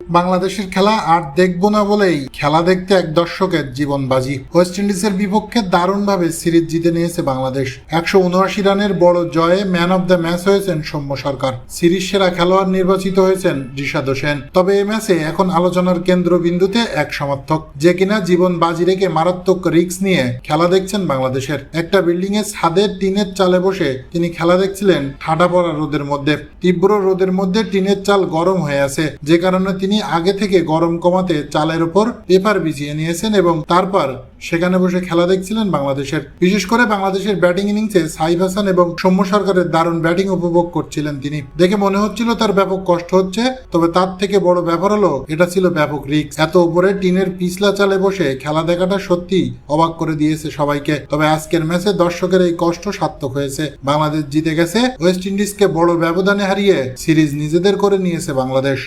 বাংলাদেশের খেলা আর দেখব না বলেই খেলা দেখতে এক দর্শকের জীবন বাজি ওয়েস্ট ইন্ডিজের বিপক্ষে দারুণভাবে সিরিজ জিতে নিয়েছে বাংলাদেশ। একশো উনআশি রানের বড় জয়ে ম্যান অব দ্য ম্যাচ হয়েছেন সৌম্য সরকার। সিরিজ সেরা খেলোয়াড় নির্বাচিত হয়েছেন রিশাদ হোসেন। তবে এই ম্যাচে এখন আলোচনার কেন্দ্রবিন্দুতে এক সমর্থক, যে কিনা জীবন বাজি রেখে মারাত্মক রিস্ক নিয়ে খেলা দেখছেন বাংলাদেশের। একটা বিল্ডিং এর ছাদের টিনের চালে বসে তিনি খেলা দেখছিলেন ঠাডা পড়া রোদের মধ্যে। তীব্র রোদের মধ্যে টিনের চাল গরম হয়ে আছে। যে কারণে তিনি আগে থেকে গরম কমাতে চালের উপর পেপার বিছিয়ে নিয়েছেন এবং তারপর সেখানে বসে খেলা দেখছিলেন বাংলাদেশের। বিশেষ করে বাংলাদেশের ব্যাটিং ইনিংসে সাইফ হাসান এবং সৌম্য সরকারের দারুণ ব্যাটিং উপভোগ করছিলেন তিনি। দেখে মনে হচ্ছিল তার ব্যাপক কষ্ট হচ্ছে, তবে তার থেকে বড় ব্যাপার হলো এটা ছিল ব্যাপক রিস্ক। এত উপরে টিনের পিছলা চালে বসে খেলা দেখাটা সত্যি অবাক করে দিয়েছে সবাইকে। তবে আজকের ম্যাচে দর্শকের এই কষ্ট সার্থক হয়েছে। বাংলাদেশ জিতে গেছে, ওয়েস্ট ইন্ডিজকে বড় ব্যবধানে হারিয়ে সিরিজ নিজেদের করে নিয়েছে বাংলাদেশ।